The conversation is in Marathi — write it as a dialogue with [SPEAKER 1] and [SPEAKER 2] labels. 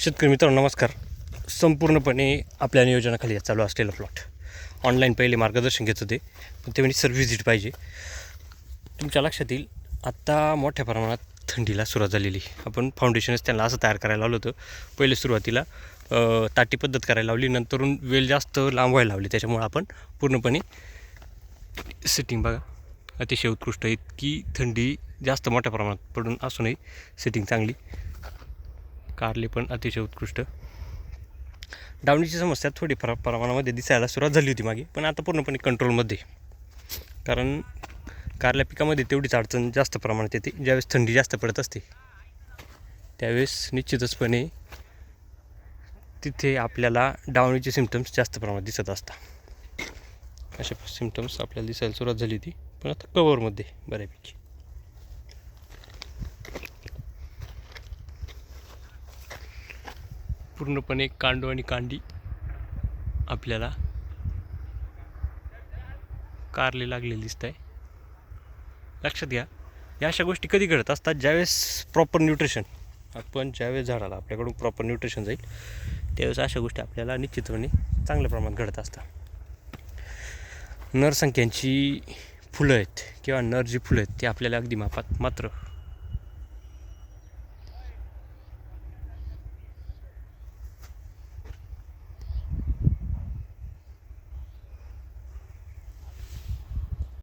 [SPEAKER 1] शेतकरी मित्रांनो नमस्कार. संपूर्णपणे आपल्या नियोजनाखाली चालू असलेला प्लॉट ऑनलाईन पहिले मार्गदर्शन घेत होते. पण ते म्हणजे सर व्हिजिट पाहिजे. तुमच्या लक्षात येईल आत्ता मोठ्या प्रमाणात थंडीला सुरुवात झालेली. आपण फाउंडेशनच त्यांना असं तयार करायला लावलं होतं. पहिले सुरुवातीला ताटी पद्धत करायला लावली. नंतरून वेल जास्त लांब व्हायला लावली. त्याच्यामुळं आपण पूर्णपणे सेटिंग बघा. अतिशय उत्कृष्ट आहेत की थंडी जास्त मोठ्या प्रमाणात पडून असूनही सेटिंग चांगली. कारले पण अतिशय उत्कृष्ट. डावणीची समस्या थोडी प्र प्रमाणामध्ये दिसायला सुरुवात झाली होती मागे पण आता पूर्णपणे कंट्रोलमध्ये कारण कारल्या पिकामध्ये तेवढीच अडचण जास्त प्रमाणात येते ज्यावेळेस थंडी जास्त पडत असते त्यावेळेस निश्चितचपणे तिथे आपल्याला डावणीचे सिमटम्स जास्त प्रमाणात दिसत असतात अशा सिमटम्स आपल्याला दिसायला सुरुवात झाली होती पण आता कवरमध्ये बऱ्यापैकी. पूर्णपणे कांडो आणि कांडी आपल्याला कारले लागलेली दिसत आहे लक्षात घ्या या अशा गोष्टी कधी घडत असतात ज्यावेळेस प्रॉपर न्यूट्रिशन आपण ज्यावेळेस झाडाला आपल्याकडून प्रॉपर न्यूट्रिशन जाईल त्यावेळेस अशा गोष्टी आपल्याला निश्चितपणे चांगल्या प्रमाणात घडत असतात. नरसंख्यांची फुलं आहेत किंवा नर जी फुलं आहेत ती आपल्याला अगदी मापात मात्र